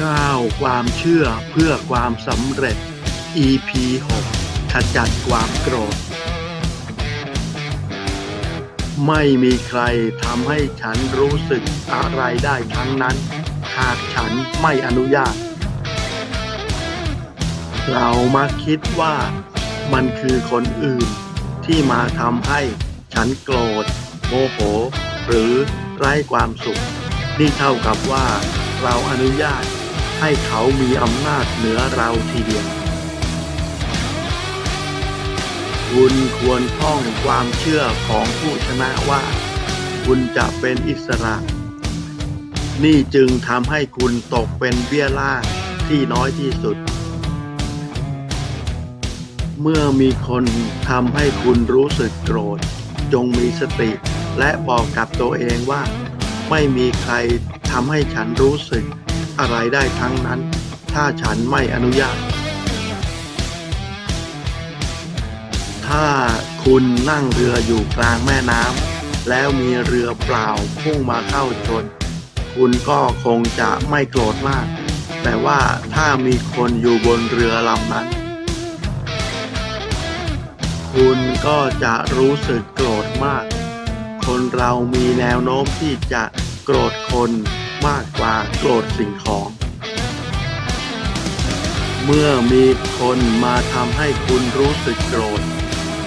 ความเชื่อเพื่อความสำเร็จ EP 6ขจัดความโกรธ ไม่มีใครทำให้ฉันรู้สึกอะไรได้ทั้งนั้น หากฉันไม่อนุญาต เรามาคิดว่ามันคือคนอื่นที่มาทำให้ฉันโกรธโมโห หรือไร้ความสุข นี่เท่ากับว่าเราอนุญาต ให้เขามีอำนาจเหนือเราทีเดียว คุณควรท่องความเชื่อของผู้ชนะว่า คุณจะเป็นอิสระ นี่จึงทำให้คุณตกเป็นเบี้ยล่าที่น้อยที่สุด เมื่อมีคนทำให้คุณรู้สึกโกรธ จงมีสติ และบอกกับตัวเองว่า ไม่มีใครทำให้ฉันรู้สึก อะไรได้ทั้งนั้น ถ้าฉันไม่อนุญาต ถ้าคุณนั่งเรืออยู่กลางแม่น้ำแล้วมีเรือเปล่าพุ่งมาเข้าชน คุณก็คงจะไม่โกรธมาก แต่ว่าถ้ามีคนอยู่บนเรือลำนั้น คุณก็จะรู้สึกโกรธมาก คนเรามีแนวโน้มที่จะโกรธคน มากกว่าโกรธสิ่งของ เมื่อมีคนมาทำให้คุณรู้สึกโกรธ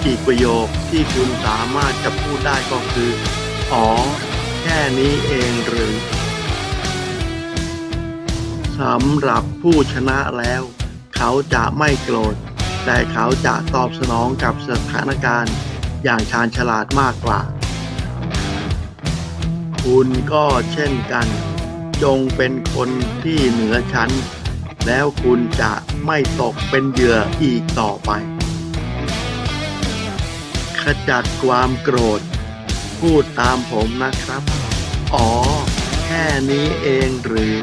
อีกประโยคที่คุณสามารถจะพูดได้ก็คือ อ๋อ แค่นี้เองหรือสำหรับผู้ชนะแล้ว เขาจะไม่โกรธ แต่เขาจะตอบสนองกับสถานการณ์อย่างชาญฉลาดมากกว่า คุณก็เช่นกัน จงเป็นคนที่เหนือชั้น แล้วคุณจะไม่ตกเป็นเหยื่ออีกต่อไป ขจัดความโกรธ พูดตามผมนะครับ อ๋อ แค่นี้เองหรือ